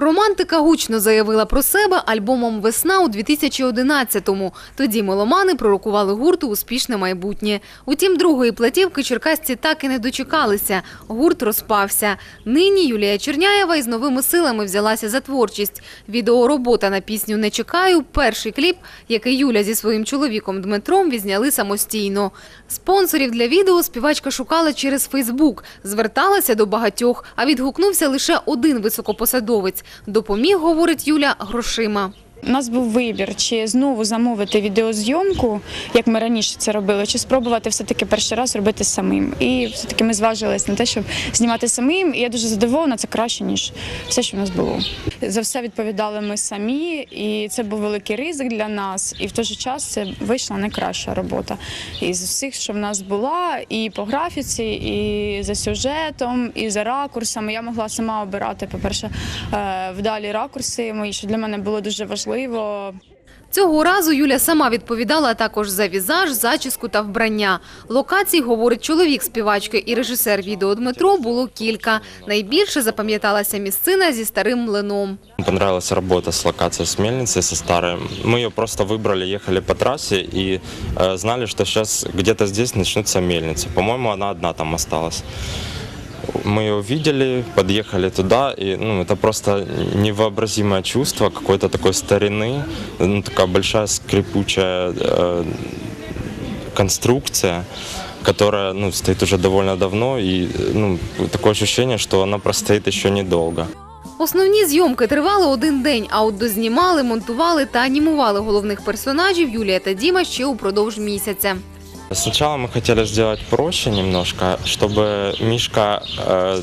Романтика гучно заявила про себе альбомом Весна у 2011-му. Тоді меломани пророкували гурту успішне майбутнє. Утім, другої платівки черкасці так і не дочекалися. Гурт розпався. Нині Юлія Черняєва із новими силами взялася за творчість. Відеоробота на пісню Не чекаю. Перший кліп, який Юля зі своїм чоловіком Дмитром відзняли самостійно. Спонсорів для відео співачка шукала через Фейсбук, зверталася до багатьох, а відгукнувся лише один високопосадовець. Допоміг, говорить Юля, грошима. У нас був вибір, чи знову замовити відеозйомку, як ми раніше це робили, чи спробувати все-таки перший раз робити самим. І все-таки ми зважились на те, щоб знімати самим. І я дуже задоволена, це краще, ніж все, що в нас було. За все відповідали ми самі, і це був великий ризик для нас. І в той же час це вийшла найкраща робота. Із всіх, що в нас була, і по графіці, і за сюжетом, і за ракурсами. Я могла сама обирати, по-перше, е, вдалі ракурси мої, що для мене було дуже важливо. Цього разу Юля сама відповідала також за візаж, зачіску та вбрання. Локацій, говорить чоловік співачки і режисер відео Дмитро, було кілька. Найбільше запам'яталася місцина зі старим млином. Мне Понравилась работа с локацией с мельницей, со старой. Мы ее просто выбрали, ехали по трассе и э, знали, что сейчас где-то здесь начнется мельница. По-моему, она одна там осталась. Мы ее увидели, подъехали туда, и ну, это просто невообразимое чувство какой-то такой старины, ну, такая большая скрипучая э, конструкция, которая ну, стоит уже довольно давно, и ну, такое ощущение, что она простоит еще недолго. Основні зйомки тривали один день, а от дознімали, монтували та анімували головних персонажів Юлія та Діма ще упродовж місяця. Сначала мы хотели сделать проще немножко, чтобы Мишка э,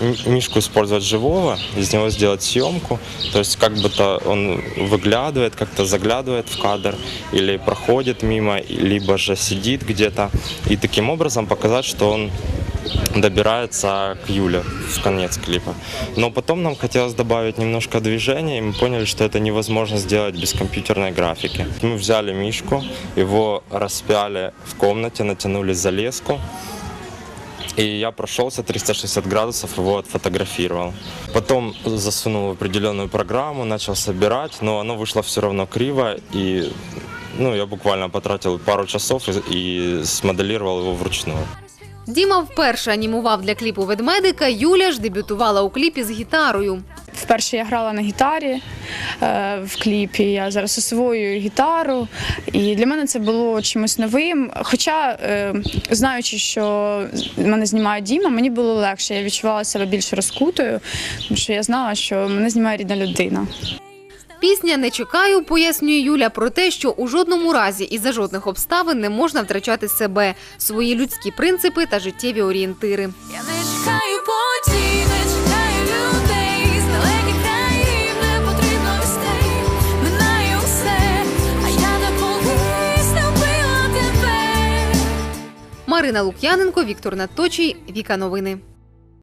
М- Мишку использовать живого, из него сделать съемку. То есть как будто он выглядывает, как-то заглядывает в кадр или проходит мимо, либо же сидит где-то. И таким образом показать, что он добирается к Юле в конец клипа. Но потом нам хотелось добавить немножко движения, и мы поняли, что это невозможно сделать без компьютерной графики. Мы взяли Мишку, его распяли в комнате, натянули за леску, и я прошелся 360 градусов, его отфотографировал. Потом засунул в определенную программу, начал собирать, но оно вышло все равно криво, и ну, я буквально потратил пару часов и, и смоделировал его вручную. Діма вперше анімував для кліпу ведмедика. Юля ж дебютувала у кліпі з гітарою. Вперше я грала на гітарі е, в кліпі. Я зараз освоюю гітару, і для мене це було чимось новим. Хоча, е, знаючи, що мене знімає Діма, мені було легше. Я відчувала себе більш розкутою, тому що я знала, що мене знімає рідна людина. Пісня Не чекаю, пояснює Юля про те, що у жодному разі і за жодних обставин не можна втрачати себе, свої людські принципи та життєві орієнтири. Я не чекаю подій, не чекаю людей, з далеких країв не потрібно вестей, минає усе, а я так колись не тебе. Марина Лук'яненко, Віктор Надточий, Віка Новини.